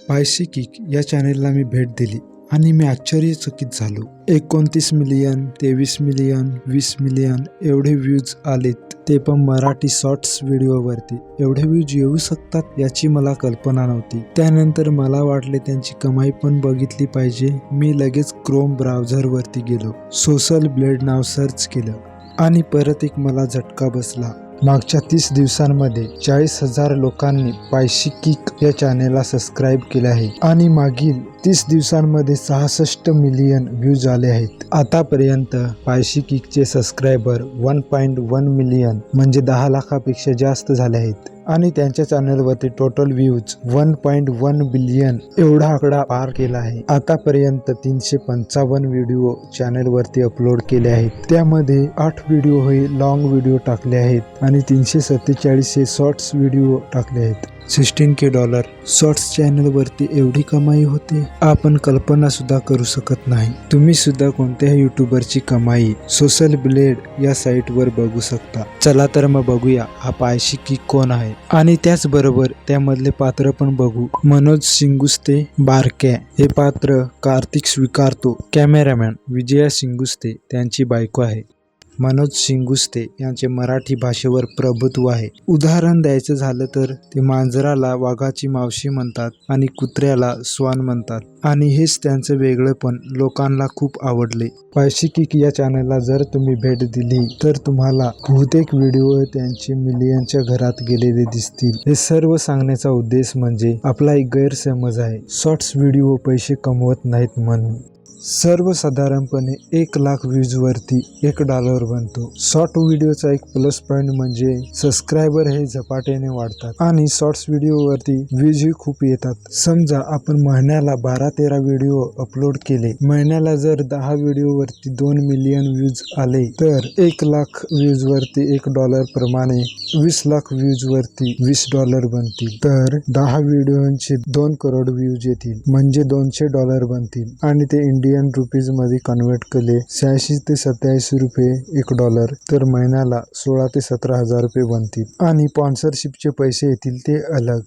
Spicy kick या चॅनेलला मी भेट दिली आणि मी आश्चर्यचकित झालो. एकोणतीस मिलियन तेवीस मिलियन वीस मिलियन एवढे व्ह्यूज आलेत ते पण मराठी शॉर्ट्स व्हिडिओवरती. एवढे व्ह्यूज येऊ शकतात याची मला कल्पना नव्हती. त्यानंतर मला वाटले त्यांची कमाई पण बघितली पाहिजे. मी लगेच क्रोम ब्राउझरवरती गेलो. सोशल ब्लेड नाव सर्च केलं आणि परत एक मला झटका बसला. मागच्या तीस दिवसांमध्ये चाळीस हजार लोकांनी पायशी किक या चॅनेलला सबस्क्राईब केले आहे. आणि मागील तीस दिवसांमध्ये सहासष्ट मिलियन व्ह्यूज आले आहेत. आतापर्यंत पायशी किकचे subscriber one point one million म्हणजे दहा लाखापेक्षा जास्त झाले आहेत. आणि त्यांच्या चॅनलवरती total views one point one billion एवढा आकडा पार केला आहे. आतापर्यंत तीनशे पंचावन्न व्हिडिओ चॅनलवरती अपलोड केले आहेत. त्यामध्ये आठ व्हिडिओ हे लॉंग व्हिडिओ टाकले आहेत आणि तीनशे सत्तेचाळीस हे शॉर्ट्स व्हिडिओ टाकले आहेत. सिक्स्टीन के डॉलर शॉर्ट्स चॅनलवरती एवढी कमाई होते आपण कल्पना सुद्धा करू शकत नाही. तुम्ही सुद्धा कोणत्याही युट्यूबरची कमाई सोशल ब्लेड या साईटवर बघू शकता. चला तर मग बघूया हा पायशी की कोण आहे? आणि त्याचबरोबर त्यामधले पात्र पण बघू. मनोज सिंगुस्ते बारके. हे पात्र कार्तिक स्वीकारतो. कॅमेरामॅन विजया सिंगुस्ते त्यांची बायको आहे. मनोज शिंगुस्ते यांचे मराठी भाषेवर प्रभुत्व आहे. उदाहरण द्यायचं झालं तर ते मांजराला वाघाची मावशी म्हणतात आणि कुत्र्याला स्वान म्हणतात. आणि हेच त्यांचं वेगळेपण लोकांना खूप आवडले. पायशी किक या चॅनलला जर तुम्ही भेट दिली तर तुम्हाला बहुतेक व्हिडिओ त्यांचे मिलियनच्या घरात गेलेले दिसतील. हे सर्व सांगण्याचा उद्देश म्हणजे आपला एक गैरसमज आहे. शॉर्ट्स व्हिडिओ पैसे कमवत नाहीत म्हणून. सर्वसाधारणपणे एक लाख व्ह्यूजवरती एक डॉलर बनतो. शॉर्ट व्हिडिओचा एक प्लस पॉईंट म्हणजे सबस्क्रायबर हे झपाट्याने वाढतात आणि शॉर्ट्स व्हिडिओवरती व्ह्यूजही खूप येतात. समजा आपण महिन्याला बारा तेरा व्हिडिओ अपलोड केले. महिन्याला जर दहा व्हिडिओवरती दोन मिलियन व्ह्यूज आले तर एक लाख व्ह्यूजवरती एक डॉलर प्रमाणे वीस लाख व्ह्यूजवरती वीस डॉलर बनतील. तर दहा व्हिडिओंचे दोन करोड व्ह्यूज येतील. म्हणजे दोनशे डॉलर बनतील. आणि ते इंडियन रुपीजमध्ये केले. शहाऐंशी ते सत्याऐंशी रुपये एक डॉलर तर महिन्याला सोळा ते सतरा हजार रुपये बनतील. आणि स्पॉन्सरशिपचे पैसे येतील ते अलग.